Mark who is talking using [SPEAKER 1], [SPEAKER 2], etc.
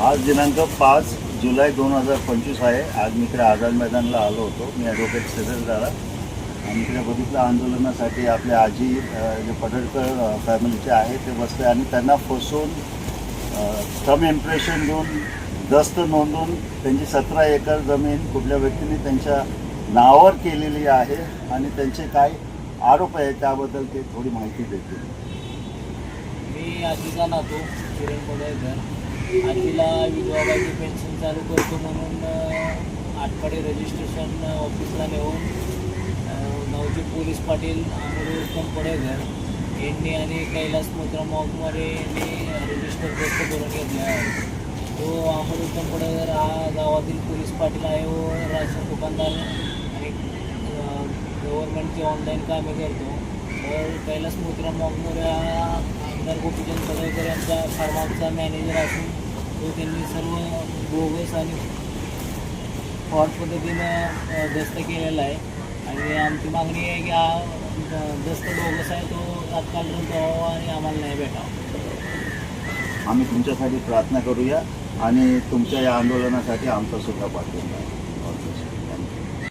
[SPEAKER 1] आज दिनांक पाच जुलै दोन हजार पंचवीस आहे. आज मी इकडे आझाद मैदानला आलो होतो. मी ॲडव्होकेट सदर झाला. आणि इकडे बघितलं आंदोलनासाठी आपले आजी जे पडळकर फॅमिलीचे आहे ते बसले आणि त्यांना फसवून थम इम्प्रेशन देऊन दस्त नोंदवून त्यांची सतरा एकर जमीन कुठल्या व्यक्तीने त्यांच्या नावावर केलेली आहे आणि त्यांचे काय आरोप आहे त्याबद्दल ते थोडी माहिती देतील.
[SPEAKER 2] मी आजीचा नातो किरण पडळकर. आजीला विधवाबाईची पेन्शन चालू करतो म्हणून अं, आटपाडी रजिस्ट्रेशन ऑफिसला नेऊन नवजी पोलीस पाटील अमोल उत्तम पडळकर यांनी आणि कैलास मोत्राम वाघमारे यांनी रजिस्टर पोस्ट करून घेतले आहे. तो अमोल उत्तम पडळकर हा गावातील पोलीस पाटील आहे व राशन दुकानदार आणि गव्हर्नमेंटची ऑनलाईन कामे करतो. तर कैलास मोतीराम वाघमोरे हा आमदार गोपीचंद पडळकर यांचा फार्माचा मॅनेजर असून तो त्यांनी सर्व बोगस आणि फॉर्ड पद्धतीनं दस्त केलेला आहे आणि आमची मागणी आहे की हा दस्त बोगस आहे तो तात्काळ रद्द व्हावा आणि आम्हाला नाही भेटावा
[SPEAKER 1] आम्ही तुमच्यासाठी प्रार्थना करूया आणि तुमच्या या आंदोलनासाठी आमचा सुद्धा पाठिंबा